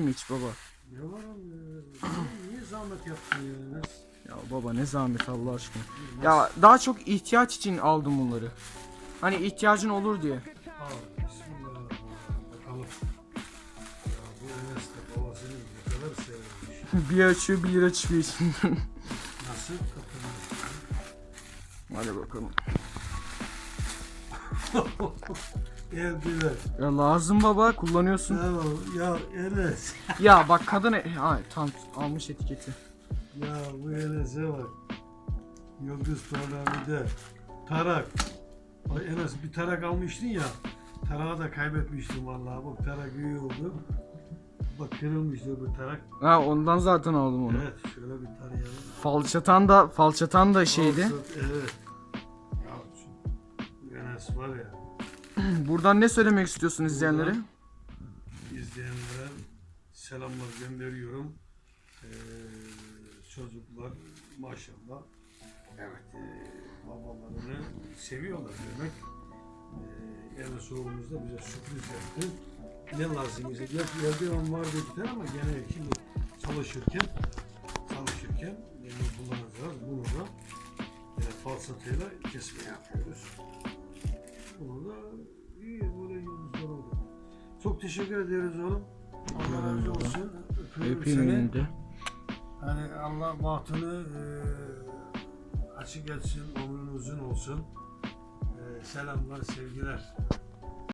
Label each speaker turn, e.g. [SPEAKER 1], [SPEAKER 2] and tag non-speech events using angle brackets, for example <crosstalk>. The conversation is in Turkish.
[SPEAKER 1] hiç baba?
[SPEAKER 2] Ne var? Niye zahmet yaptın ya?
[SPEAKER 1] Ya baba ne zahmet Allah aşkına. Ya daha çok ihtiyaç için aldım bunları. Hani ihtiyacın olur diye.
[SPEAKER 2] Al bismillahirrahmanirrahim. Bakalım. Ya bu Enes de babasını ne kadar severmiş. <laughs>
[SPEAKER 1] bir açıyor bir lira çıkıyor içinden.
[SPEAKER 2] Nasıl kapanıyor?
[SPEAKER 1] Hadi bakalım. <laughs>
[SPEAKER 2] Evdiler.
[SPEAKER 1] Ya lazım baba kullanıyorsun.
[SPEAKER 2] Ya, ya Enes. <laughs>
[SPEAKER 1] ya bak kadın ha tam almış etiketi.
[SPEAKER 2] Ya bu Enes'e bak. Yıldız Parlami'de. Tarak. Ay Enes bir tarak almıştın ya. Tarağı da kaybetmiştim vallahi. Bak tarak iyi oldu. Bak kırılmıştı bu tarak.
[SPEAKER 1] Ha ondan zaten aldım onu.
[SPEAKER 2] Evet şöyle bir tarayalım.
[SPEAKER 1] Falçatan da falçatan da şeydi.
[SPEAKER 2] Olsun, Evet. Ya Enes var ya. <clears throat>
[SPEAKER 1] Buradan ne söylemek istiyorsun izleyenlere?
[SPEAKER 2] izleyenlere selamlar gönderiyorum. Ee, çocuklar maşallah evet e, babalarını seviyorlar demek. Ee, oğlumuz da bize sürpriz yaptı. Ne lazım bize? Yok eldiven var dediler ama gene şimdi çalışırken çalışırken yani kullanacağız. Bunu da e, falsatayla kesme yapıyoruz. Da iyi böyle yıldızlar oldu. Çok teşekkür ederiz oğlum. Allah razı olsun. Öpüyorum
[SPEAKER 1] Öpeyim
[SPEAKER 2] seni.
[SPEAKER 1] önünde.
[SPEAKER 2] Hani Allah bahtını e, açık etsin, ömrün uzun olsun. E, selamlar, sevgiler.